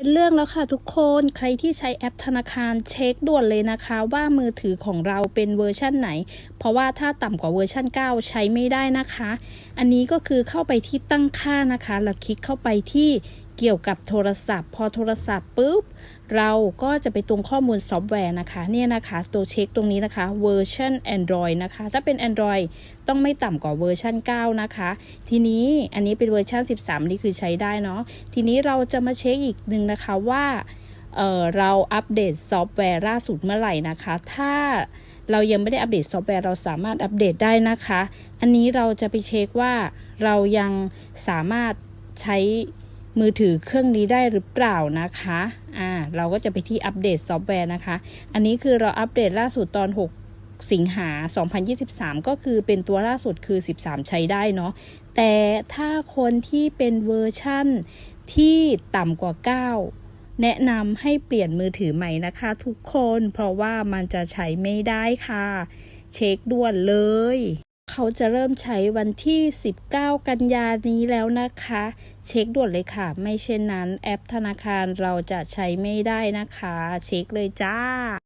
เป็นเรื่องแล้วค่ะทุกคนใครที่ใช้แอปธนาคารเช็คด่วนเลยนะคะ ว่ามือถือของเราเป็นเวอร์ชั่นไหน เพราะว่าถ้าต่ำกว่าเวอร์ชั่น 9 ใช้ไม่ได้นะคะ อันนี้ก็คือเข้าไปที่ตั้งค่านะคะ แล้วคลิกเข้าไปที่ เกี่ยวกับโทรศัพท์ พอโทรศัพท์ปุ๊บ เราก็จะไปตรงข้อมูลซอฟต์แวร์นะคะเนี่ยนะคะ ตัวเช็คตรงนี้นะคะเวอร์ชัน Android นะคะ ถ้าเป็น Android ต้องไม่ต่ำกว่าเวอร์ชัน9 นะคะ ทีนี้อันนี้เป็นเวอร์ชัน13 นี่คือใช้ได้เนาะทีนี้เราจะมาเช็คอีกหนึ่งนะคะว่าเเราอัปเดตซอฟต์แวร์ล่าสุดเมื่อไหร่นะคะ ถ้าเรายังไม่ได้อัปเดตซอฟต์แวร์เราสามารถอัปเดตได้นะคะ อันนี้เราจะไปเช็คว่าเรายังสามารถใช้ มือถือเครื่องนี้ได้หรือเปล่านะคะอ่าเราก็จะไปที่อัปเดตซอฟต์แวร์นะคะ อันนี้คือเราอัปเดตล่าสุดตอน 6 สิงหา 2023 ก็คือเป็นตัวล่าสุดคือ 13 ใช้ได้เนาะแต่ถ้าคนที่เป็นเวอร์ชั่นที่ต่ำกว่า 9แนะนำให้เปลี่ยนมือถือใหม่นะคะทุกคนเพราะว่ามันจะใช้ไม่ได้ค่ะ เช็คด่วนเลย เขาจะเริ่มใช้วันที่ 19 กันยานี้แล้วนะคะ เช็คด่วนเลยค่ะ ไม่เช่นนั้นแอปธนาคารเราจะใช้ไม่ได้นะคะ เช็คเลยจ้า